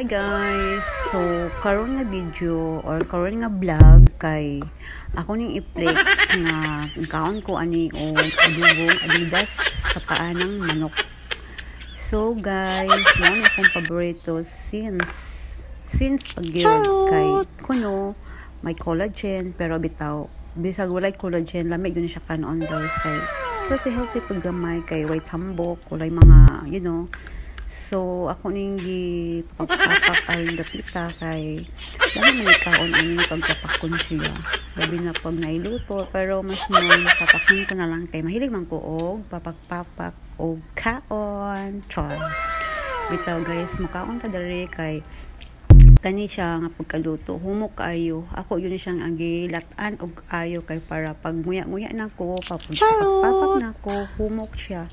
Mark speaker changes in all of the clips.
Speaker 1: Hi guys! So, karon nga video or karon nga vlog kay ako ning i-flex nga kaon ko ani o adubong adidas sa paa ng manok. So guys, mo na akong paborito since since pag kay kuno may collagen pero bitaw bisag walay collagen lamig yun siya kanon guys kay healthy healthy pag gamay kay white tambok walay mga you know So, ako ning gi pagpapak ang dapita kay dami man kaon ani pagpapakon siya. Labi na pag nailuto pero mas mo papakon ko na lang kay mahilig man ko og papakpapak og kaon. Char. Bitaw guys, makaon ta diri kay kani siya nga pagkaluto humok ayo. Ako yun siyang agilatan og ayo kay para pag nguya-nguya na ko papagpapak na ko humok siya.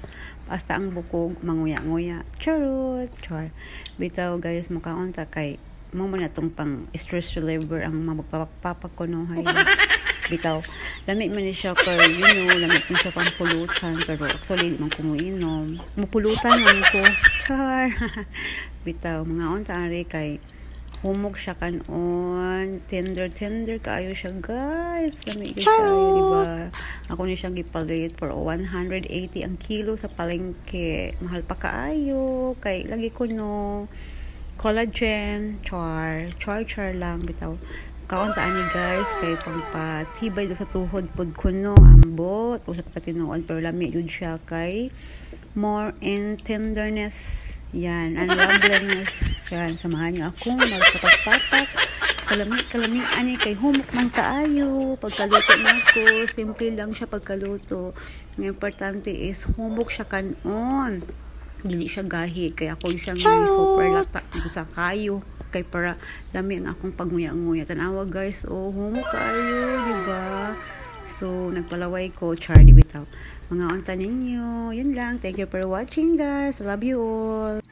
Speaker 1: Basta ang bukog manguya-nguya. Charot char. Bitaw guys mukaon ta kay mo man natong pang stress reliever ang mapagpapak ko no? Hay bitaw lamig man ni siya kay you know lamig man siya pang pulutan pero actually di man ko muinom mupulutan man ko. Char! Bitaw mga unta ari kay humok siya kanon. Tender tender kaayo siya guys. Lamig gyud kaayo di ba ako ni siya gipalit for 180 ang kilo sa palengke. Mahal pa kaayo. Kay lagi ko no collagen char char char lang bitaw. Kaunta ani guys kay pagpatibay do sa tuhod pod kuno ambot usap ka tinuod pero lami jud siya kay more in tenderness yan unloveliness yan samahan niyo ako magpapak-papak kalami kalami ani kay humok man kaayo pagkaluto na ako simple lang siya pagkaluto. Ang importante is humok siya kanon. Dili siya gahi kay ako siyang super lata sa kayo. Kay para lami ang akong pagnguya-nguya tanawa guys oh humo kayo di ba? So nagpalaway ko Charlie bitaw mga unta ninyo. Yun lang. Thank you for watching guys. Love you all